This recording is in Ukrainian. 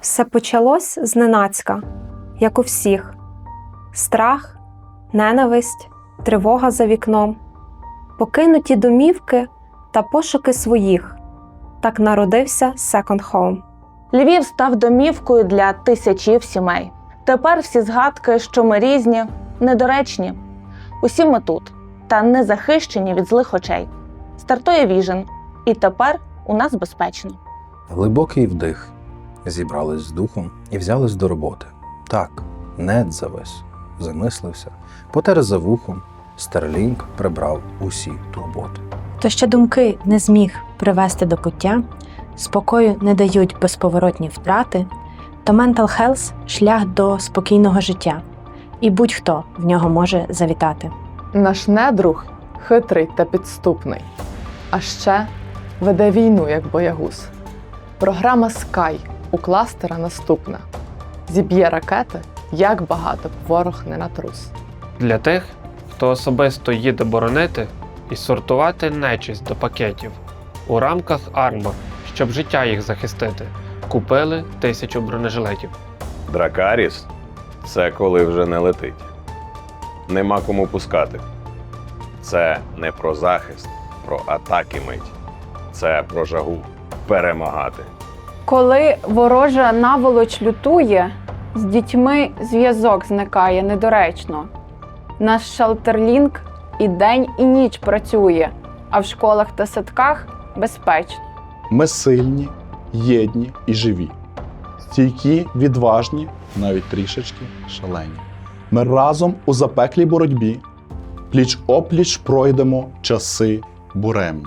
Все почалось зненацька, як у всіх: страх, ненависть, тривога за вікном, покинуті домівки та пошуки своїх. Так народився Second Home. Львів став домівкою для тисячів сімей. Тепер всі згадки, що ми різні, недоречні. Усі ми тут та не захищені від злих очей. Стартує віжен, і тепер у нас безпечно. Глибокий вдих. Зібрались з духом і взялись до роботи. Так, нед завис, замислився, потер за вухом. Старлінг прибрав усі турботи. То ще думки не зміг привести до пуття, спокою не дають безповоротні втрати, то Mental Health – шлях до спокійного життя, і будь-хто в нього може завітати. Наш недруг хитрий та підступний, а ще веде війну як боягуз. Програма Sky у кластера наступна. Зіб'є ракети, як багато б ворог не натрус. Для тих, хто особисто їде боронити і сортувати нечисть до пакетів у рамках Арма, щоб життя їх захистити, купили тисячу бронежилетів. Дракаріс це коли вже не летить. Нема кому пускати. Це не про захист, про атаки мить. Це про жагу перемагати. Коли ворожа наволоч лютує, з дітьми зв'язок зникає недоречно. Наш шалтерлінк і день, і ніч працює, а в школах та садках безпечно. Ми сильні, єдні і живі, стійкі, відважні, навіть трішечки шалені. Ми разом у запеклій боротьбі, пліч опліч пройдемо часи буремні.